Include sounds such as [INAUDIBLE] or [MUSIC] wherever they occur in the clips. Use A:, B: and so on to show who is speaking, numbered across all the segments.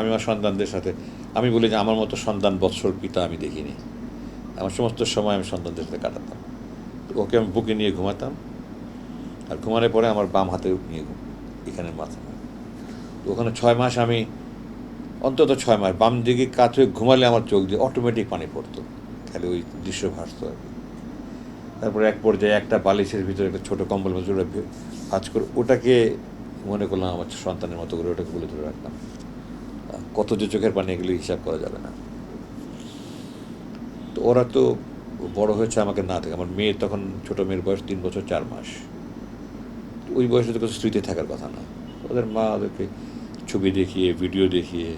A: আমি আমার সন্তানদের সাথে, আমি বলি যে আমার মতো সন্তান বৎসর পিতা আমি দেখিনি। আমার সমস্ত সময় আমি সন্তানদের সাথে কাটাতাম। ওকে আমি বুকে নিয়ে ঘুমাতাম, আর ঘুমানোর পরে আমার বাম হাতে নিয়ে ঘুম, এখানে মাথা তো ওখানে ছয় মাস আমি, অন্তত ছয় মাস, বাম দিকে কাত হয়ে ঘুমালে আমার চোখ দিয়ে অটোমেটিক পানি পড়তো। খালি ওই দৃশ্য ভাসতো আর কি। তারপরে এক পর্যায়ে একটা বালিশের ভিতরে একটা ছোটো কম্বল ভাজ করে ওটাকে মনে করলাম আমার সন্তানের মতো করে ওটাকে বলে ধরে রাখলাম। কত যে চোখের পানি এগুলো হিসাব করা যাবে না। তো ওরা তো বড় হয়েছে আমাকে না থেকে আমার মেয়ে তখন, ছোট মেয়ের বয়স তিন বছর চার মাস। ওই বয়সে তো স্মৃতি থাকার কথা না। ওদের মা ওদেরকে ছবি দেখিয়ে, ভিডিও দেখিয়ে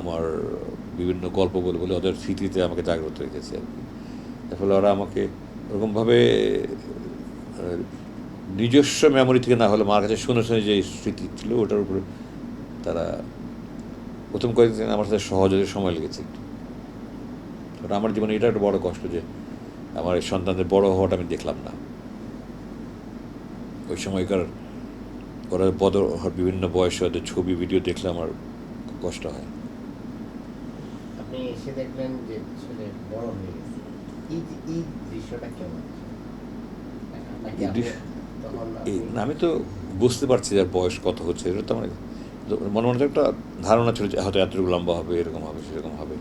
A: আমার বিভিন্ন গল্প বলে বলে ওদের স্মৃতিতে আমাকে জাগ্রত রেখেছে আর কি। এর ফলে ওরা আমাকে ওরকমভাবে নিজস্ব মেমোরি থেকে না হলে মার কাছে শুনে শুনে যে স্মৃতি ছিল, ওটার উপরে তারা প্রথম কয়েকদিন আমার সাথে সহযোগের সময় লেগেছে একটু। কারণ আমার জীবনে এটা একটা বড় কষ্ট যে আমার এই সন্তানদের বড় হওয়াটা আমি দেখলাম না। ওই সময়কার ওরা বদল হওয়ার বিভিন্ন বয়সে ওদের ছবি ভিডিও দেখলে আমার কষ্ট হয়।
B: আপনি এসে দেখলেন যে ছেলে বড় হয়ে গেছে। এই এই দৃশ্যটা কেমন? তখন
A: আমি তো বুঝতে পারছি যার বয়স কত হচ্ছে এটা তো আমার মনে মনে একটা ধারণা ছিল যে হয়তো এতটুকু লম্বা হবে এরকম হবে সেরকম হবে।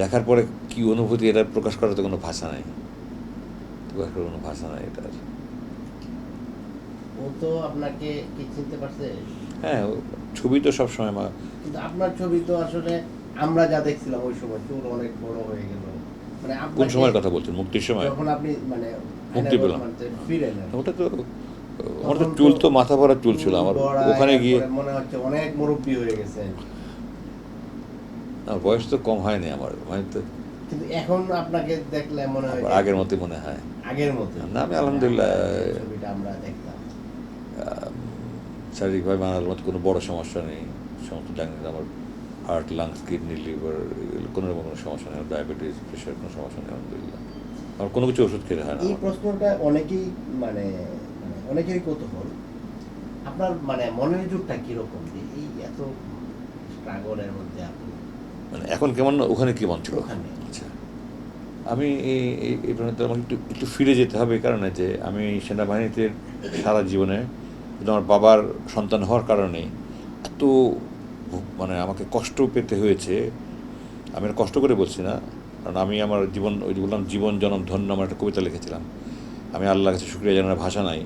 A: দেখার পরে কি অনুভূতি এটা প্রকাশ করার তো কোনো ভাষা নাই। প্রকাশ করার কোনো ভাষা নাই এটা
B: ও তো আপনাকে কি চিনতে পারছে?
A: হ্যাঁ ছবি তো সবসময় মা
B: কিন্তু আপনার ছবি তো আসলে আমরা যা দেখছিলাম ওই সময় চুল অনেক বড় হয়ে গেল। মানে
A: কোন সময়ের কথা বলছেন? মুক্তির সময়?
B: যখন আপনি মানে
A: মুক্তি পেলাম। ওটা তো আমার তো চুল তো মাথা ভরা চুল ছিল আমার। ওখানে গিয়ে
B: মনে হচ্ছে অনেক মুরব্বী হয়ে গেছে।
A: আমার বয়স তো কম হয়নি আমার মানে তো
B: কিন্তু এখন আপনাকে দেখলে মনে হয়
A: আগের মতোই মনে হয়।
B: আগের মতো
A: না, আমি আলহামদুলিল্লাহ,
B: ছবিটা আমরা
A: শারীরিকভাবে মানার মতো কোনো বড় সমস্যা নেই। সমস্ত জানি আমার হার্ট লাংস কিডনি লিভার কোনো রকম কোনো সমস্যা নেই। ডায়াবেটিস প্রেশার কোনো সমস্যা নেই আলহামদুলিল্লাহ। আমার কোনো কিছু ওষুধ খেতে হয় না
B: এই প্রশ্নটা অনেকেই মানে অনেকেরই কৌতূহল। আপনার মানে মনের জোরটা কীরকম? যে এই এত স্ট্রাগলের মধ্যে আপনি
A: মানে এখন কেমন ওখানে কেমন ছিল?
B: ওখানে।
A: আচ্ছা। আমি এই এই- আমাকে একটু একটু ফিরে যেতে হবে এই কারণে যে আমি সেনাবাহিনীতে সারা জীবনে আমার বাবার সন্তান হওয়ার কারণে এত মানে আমাকে কষ্ট পেতে হয়েছে। আমি কষ্ট করে বলছি না। কারণ আমি আমার জীবন ওই যে বললাম জীবন জনম ধন্য আমার একটা কবিতা লিখেছিলাম। আমি আল্লাহর কাছে শুক্রিয়া জানার ভাষা নাই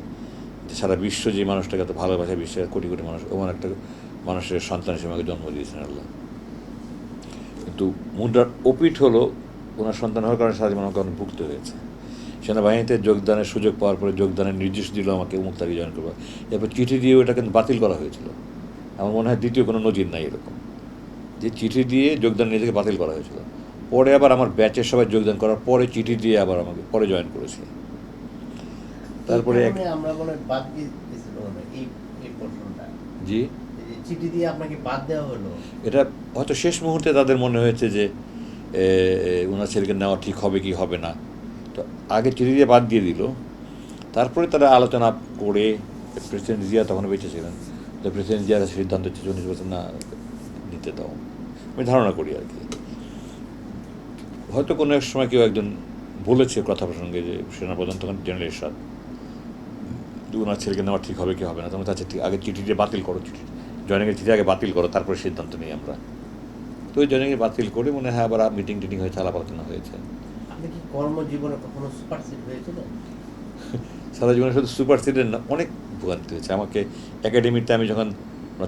A: যে সারা বিশ্ব যে মানুষটাকে এত ভালোবাসে, বিশ্বের কোটি কোটি মানুষ ওমন একটা মানুষের সন্তান হিসেবে আমাকে জন্ম দিয়েছেন আল্লাহ। কিন্তু মুদ্রার অপিঠ হলো ওনার সন্তান হওয়ার কারণে সারা জীবন আমাকে অনেক ভুগতে হয়েছে। সেনাবাহিনীতে যোগদানের সুযোগ পাওয়ার পরে যোগদানের নির্দেশ দিল আমাকে উমুক তারিখ জয়েন করব এরপর চিঠি দিয়ে ওটা কিন্তু বাতিল করা হয়েছিল। আমার মনে হয় দ্বিতীয় কোনো নজির নাই এরকম। যে চিঠি দিয়ে যোগদান নিজেকে বাতিল করা হয়েছিল। পরে আবার আমার ব্যাচের সবাই যোগদান করার পরে চিঠি দিয়ে আবার আমাকে, পরে জয়েন করেছি। তারপরে
B: আমরা মনে বাদ দিয়েছিল এই এই প্রশ্নটা
A: জি।
B: চিঠি দিয়ে আপনাকে বাদ দেওয়া হলো।
A: এটা হয়তো শেষ মুহূর্তে তাদের মনে হয়েছে যে ওনার ছেলেকে নেওয়া ঠিক হবে কি হবে না। তো আগে চিঠি দিয়ে বাদ দিয়ে দিল। তারপরে তারা আলোচনা করে প্রেসিডেন্ট জিয়া তখন বেঁচে ছিলেন। তো প্রেসিডেন্ট জিয়ার সিদ্ধান্ত হচ্ছে উনি বলছেন না নিতে দাও। আমি ধারণা করি আর কি। হয়তো কোনো এক সময় কেউ একজন বলেছে কথা প্রসঙ্গে যে সেনাপ্রধান তখন জেনারেল এরশাদ। যে ওনার ছেলেকে নেওয়া ঠিক হবে কি হবে না? তখন আচ্ছা ঠিক আগে চিঠি দিয়ে বাতিল করো চিঠি জয়েনিংয়ের চিঠি আগে বাতিল করো তারপরে সিদ্ধান্ত নিই আমরা। তো ওই জয়েনিংয়ে বাতিল করে মনে হয় আবার মিটিং টিটিং হয়েছে আলাপ আলোচনা হয়েছে।
B: কর্মজীবনে কখনো [LAUGHS]
A: সারা জীবনে শুধু সুপার সিডের না অনেক ভোগান্তি হয়েছে। আমাকে একাডেমিতে আমি যখন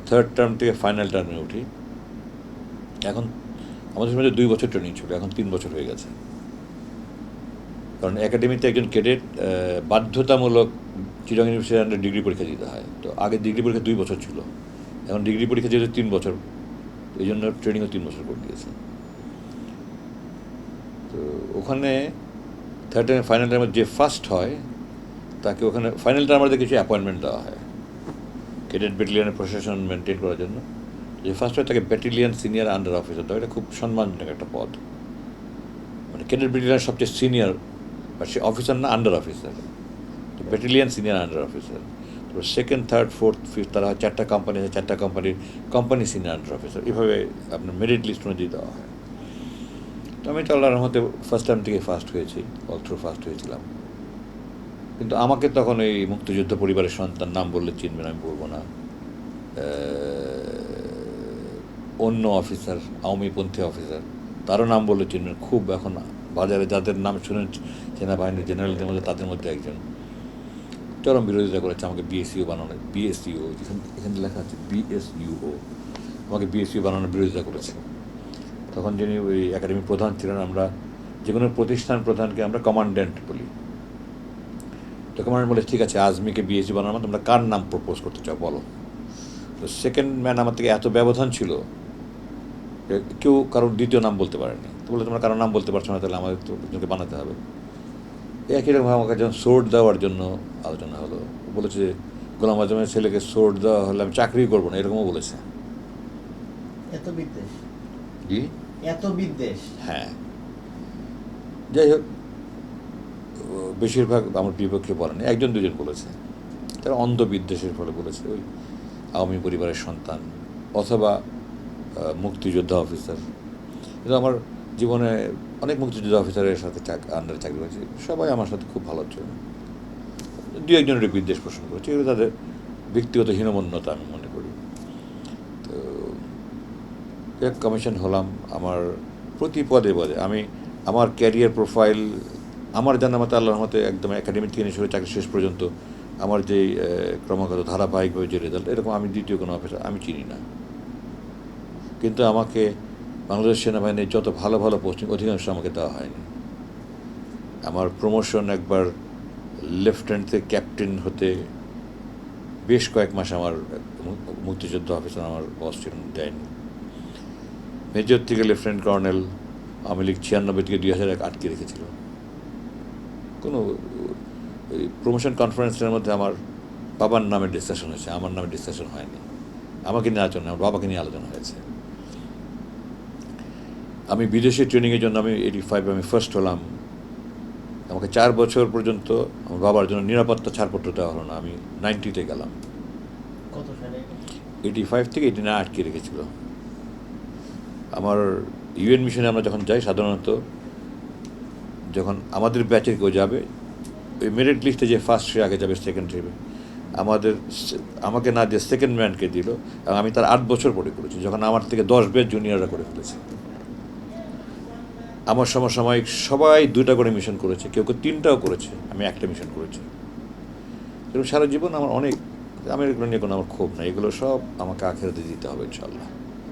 A: থার্ড টার্ম থেকে ফাইনাল টার্মে উঠি এখন আমাদের সময় দুই বছর ট্রেনিং ছিল এখন তিন বছর হয়ে গেছে। কারণ একাডেমিতে একজন ক্যাডেট বাধ্যতামূলক চিরং ইউনিভার্সিটির আন্ডার ডিগ্রি পরীক্ষা দিতে হয়। তো আগে ডিগ্রি পরীক্ষা দুই বছর ছিল। এখন ডিগ্রি পরীক্ষা যেহেতু তিন বছর এই জন্য ট্রেনিংও তিন বছর করে দিয়েছে। তো ওখানে থার্ড টাইম ফাইনাল টাইমে যে ফার্স্ট হয়, তাকে ওখানে ফাইনাল টাইম আমাদের কিছু অ্যাপয়েন্টমেন্ট দেওয়া হয়। ক্যাডেট ব্যাটালিয়নের প্রশাসন মেনটেন করার জন্য। যে ফার্স্ট হয় তাকে ব্যাটালিয়ন সিনিয়র আন্ডার অফিসার দেওয়া এটা খুব সম্মানজনক একটা পদ। মানে ক্যাডেট ব্যাটালিয়নের সবচেয়ে সিনিয়র বা সে অফিসার না under officer battalion senior under officer তো সেকেন্ড থার্ড ফোর্থ ফিফথ তারা চারটা কোম্পানি আছে, চারটা কোম্পানির কোম্পানি সিনিয়র আন্ডার অফিসার এভাবে আপনার মেরিট লিস্ট অনুযায়ী দেওয়া হয় তো আমি তো আল্লাহর রহমতে ফার্স্ট টাইম থেকে ফার্স্ট হয়েছি অল থ্রু ফার্স্ট হয়েছিলাম। কিন্তু আমাকে তখন এই মুক্তিযুদ্ধ পরিবারের সন্তান নাম বললে চিনবেন আমি বলব না। অন্য অফিসার আওয়ামীপন্থী অফিসার তারও নাম বললে চিনবেন খুব এখন বাজারে যাদের নাম শুনেন সেনাবাহিনীর জেনারেলদের মধ্যে তাদের মধ্যে একজন। চরম বিরোধিতা করেছে আমাকে বিএসইউ বানানো বিএসইউ যেখানে এখানে লেখা আছে বিএসইউও আমাকে বিএসইউ বানানোর বিরোধিতা করেছে। তখন যিনি ওই একাডেমির প্রধান ছিলেন, আমরা যে কোনো প্রতিষ্ঠান প্রধানকে আমরা কমান্ড্যান্ট বলি। তো কমান্ড্যান্ট বলে, ঠিক আছে, আজমিকে বিএসসি বানানো, তোমরা কার নাম প্রপোজ করতে চাও, বলো। তো সেকেন্ড ম্যান আমার থেকে এত ব্যবধান ছিল কেউ কারোর দ্বিতীয় নাম বলতে পারেনি। তো বলে, তোমরা কারোর নাম বলতে পারছ না, তাহলে আমাদের তো বানাতে হবে। একই রকম আমাকে যখন সোর্ট দেওয়ার জন্য আলোচনা হলো বলেছে গোলাম আজমের ছেলেকে সোর্ট দেওয়া হলে আমি চাকরি করব না এরকমও বলেছে।
B: এত বিদ্বেষ।
A: জি?
B: এত বিদ্বেষ।
A: হ্যাঁ। যাই হোক বেশিরভাগ আমার বিপক্ষে বলেনি একজন দুজন বলেছে। তারা অন্ধ বিদ্বেষের ফলে বলেছে ওই আওয়ামী পরিবারের সন্তান অথবা মুক্তিযোদ্ধা অফিসার কিন্তু আমার জীবনে অনেক মুক্তিযোদ্ধা অফিসারের সাথে আন্ডারে চাকরি করেছি। সবাই আমার সাথে খুব ভালো ছিল। দু একজনের বিদ্বেষ পোষণ করেছে। এগুলো তাদের ব্যক্তিগত হীনমন্যতা আমি মনে করি। তো এক কমিশন হলাম আমার প্রতি পদে পদে। আমি আমার ক্যারিয়ার প্রোফাইল আমার জানা মতো আল্লাহর মতে একদম একাডেমি থেকে শুরু চাকরি শেষ পর্যন্ত আমার যে ক্রমাগত ধারাবাহিকভাবে যে রেজাল্ট এরকম আমি দ্বিতীয় কোনো অফিসার আমি চিনি না। কিন্তু আমাকে বাংলাদেশ সেনাবাহিনীর যত ভালো ভালো পোস্টিং অধিকাংশ আমাকে দেওয়া হয়নি। আমার প্রমোশন একবার লেফটেন্যান্ট থেকে ক্যাপ্টেন হতে বেশ কয়েক মাস আমার মুক্তিযুদ্ধ অফিসার আমার বস ছিলেন, দেয়নি। মেজর থেকে লেফটেন্যান্ট কর্নেল আওয়ামী লীগ ছিয়ানব্বই থেকে দুই হাজার এক আটকে রেখেছিল। কোনো প্রমোশন কনফারেন্সের মধ্যে আমার বাবার নামে ডিসকাশন হয়েছে, আমার নামে ডিসকাশন হয়নি। আমাকে নিয়ে আলোচনা, আমার বাবাকে নিয়ে আলোচনা হয়েছে। আমি বিদেশে ট্রেনিংয়ের জন্য আমি এইটি ফাইভ আমি ফার্স্ট হলাম। আমাকে চার বছর পর্যন্ত আমার বাবার জন্য নিরাপত্তা ছাড়পত্র দেওয়া হলো না। আমি নাইনটিতে গেলাম। এইটি ফাইভ থেকে এইটি নাইন আটকে রেখেছিল। আমার ইউএন মিশনে আমরা যখন যাই সাধারণত যখন আমাদের ব্যাচের কেউ যাবে ওই মেরিট লিস্টে যে ফার্স্ট সে আগে যাবে সেকেন্ড হিসেবে আমাদের আমাকে না দিয়ে সেকেন্ড ম্যানকে দিল এবং আমি তার আট বছর পরে করেছি যখন আমার থেকে দশ বেশ জুনিয়ররা করে ফেলেছে। আমার সমসাময়িক সবাই দুটা করে মিশন করেছে, কেউ কেউ তিনটাও করেছে, আমি একটা মিশন করেছি। সারা জীবন আমার অনেক আমি এগুলো নিয়ে কোনো আমার ক্ষোভ নাই, এগুলো সব আমাকে আখেরাতে দিতে হবে ইনশাল্লাহ